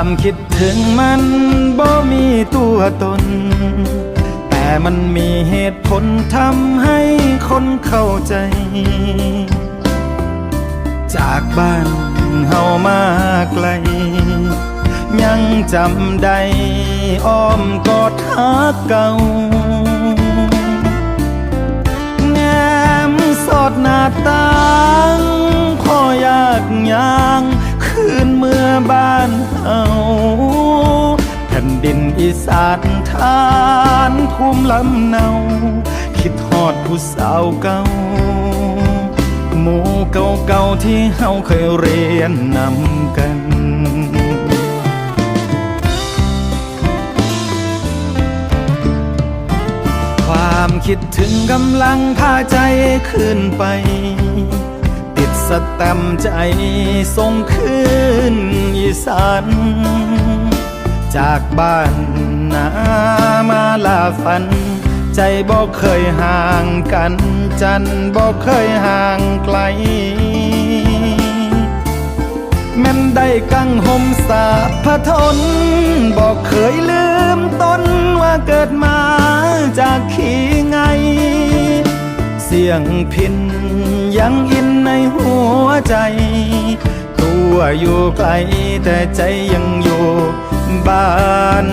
ความคิดถึงมันบ่มีตัวตน แต่มันมีเหตุผลทำให้คนเข้าใจ จากบ้านเฮามาไกล ยังจำได้อ้อมกอดหาเก่า สานทานภูมิลำเนา คิดฮอดผู้สาวเก่า หมู่เก่าๆที่เฮาเคยเรียนนำกันความคิดถึงกำลังพาใจขึ้นไป ติดสแตมใจส่งคืนอีสานจากบ้าน นามาลาฝัน ใจบอกเคยห่างกัน จันบอกเคยห่างไกล แม่นได้กังห่มสาพะทนบอกเคยลืมต้นว่าเกิดมาจากขี้ไง เสียงพินยังอินในหัวใจ ตัวอยู่ไกลแต่ใจยังอยู่บ้าน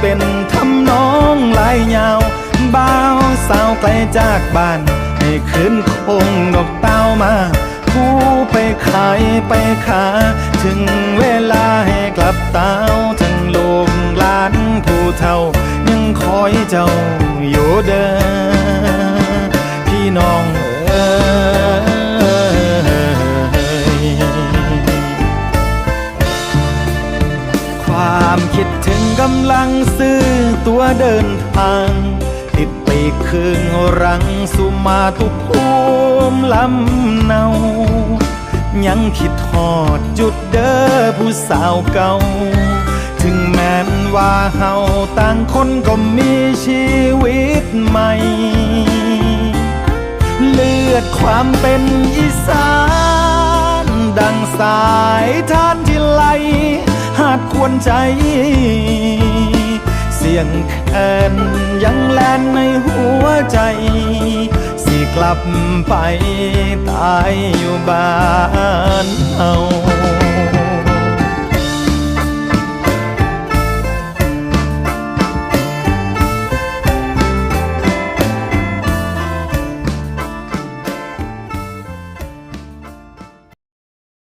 เป็นทำนองลายยาวบ่าวสาวไกลจากบ้านให้คืนคงดอกเต้ามาผู้ไปขายไปขาถึงเวลาให้กลับเต้าทั้งลูกหลานผู้เฒ่า ยังคอยเจ้าอยู่เดินามคิดถึงกำลังซื้อตัวเดินทาง ติดปีกคืนรังสุมาตุภูมิลำเนา ยังคิดทอดจุดเด้อผู้สาวเก่า ถึงแม้นว่าเฮาต่างคนก็มีชีวิตใหม่ เลือดความเป็นอีสาน ดังสายทานที่ไหลาดควรใจ เสียงแคนยังแลนในหัวใจ สิกลับไปตายอยู่บ้านเอา